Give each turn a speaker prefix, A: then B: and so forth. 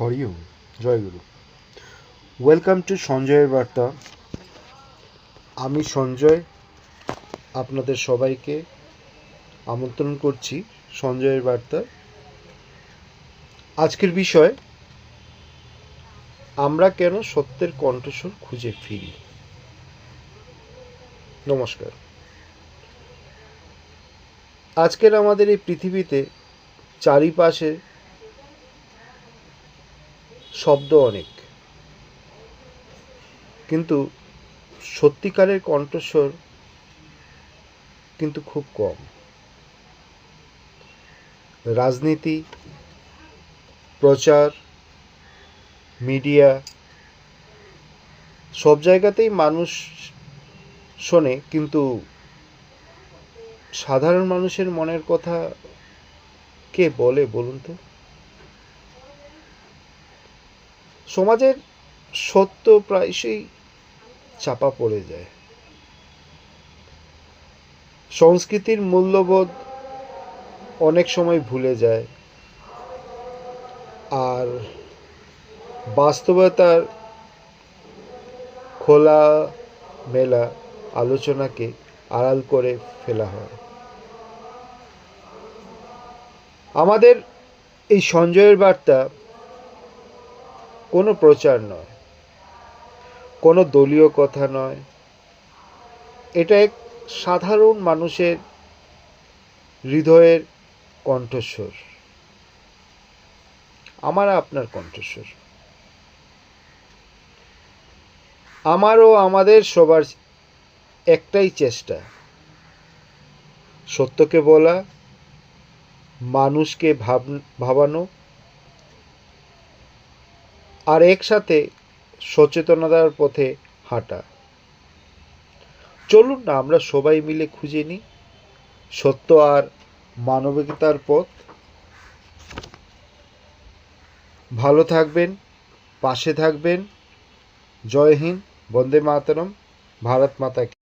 A: Hari Om Jaiguru welcome to সঞ্জয়ের বার্তা আমি সঞ্জয় আপনাদের সবাইকে আমন্ত্রণ করছি সঞ্জয়ের বার্তা আজকের বিষয়, আমরা কেন সত্যের কণ্ঠস্বর খুঁজে ফিরি? নমস্কার। আজকের আমাদের এই পৃথিবীতে চারিপাশে শব্দ অনেক। কিন্তু সত্যিকারের কণ্ঠস্বর কিন্তু খুব কম। রাজনীতি, প্রচার, মিডিয়া, সব জায়গাতেই মানুষ শোনে, কিন্তু সাধারণ মানুষের মনের কথা কে বলে বলুন তো? সমাজের সত্য প্রায়শই চাপা পড়ে যায়। সংস্কৃতির মূল্যবোধ অনেক সময় ভুলে যায়। আর বাস্তবতার খোলা মেলা আলোচনাকে আড়াল করে ফেলা হয়। আমাদের এই সঞ্জয়ের বার্তা কোনো প্রচার নয়, কোনো দলীয় কথা নয়। এটা এক সাধারণ মানুষের হৃদয়ের কণ্ঠস্বর। আমার আপনার কণ্ঠস্বর। আমারও আমাদের সবার একটাই চেষ্টা, সত্যকে বলা, মানুষকে ভাব, ভাবানো আর একসাথে সচেতনতার পথে হাঁটা। চলুন না, আমরা সবাই মিলে খুঁজে নিই সত্য আর মানবিকতার পথ। ভালো থাকবেন, পাশে থাকবেন। জয় হিন্দ, বন্দে মাতরম, ভারত মাতা কি।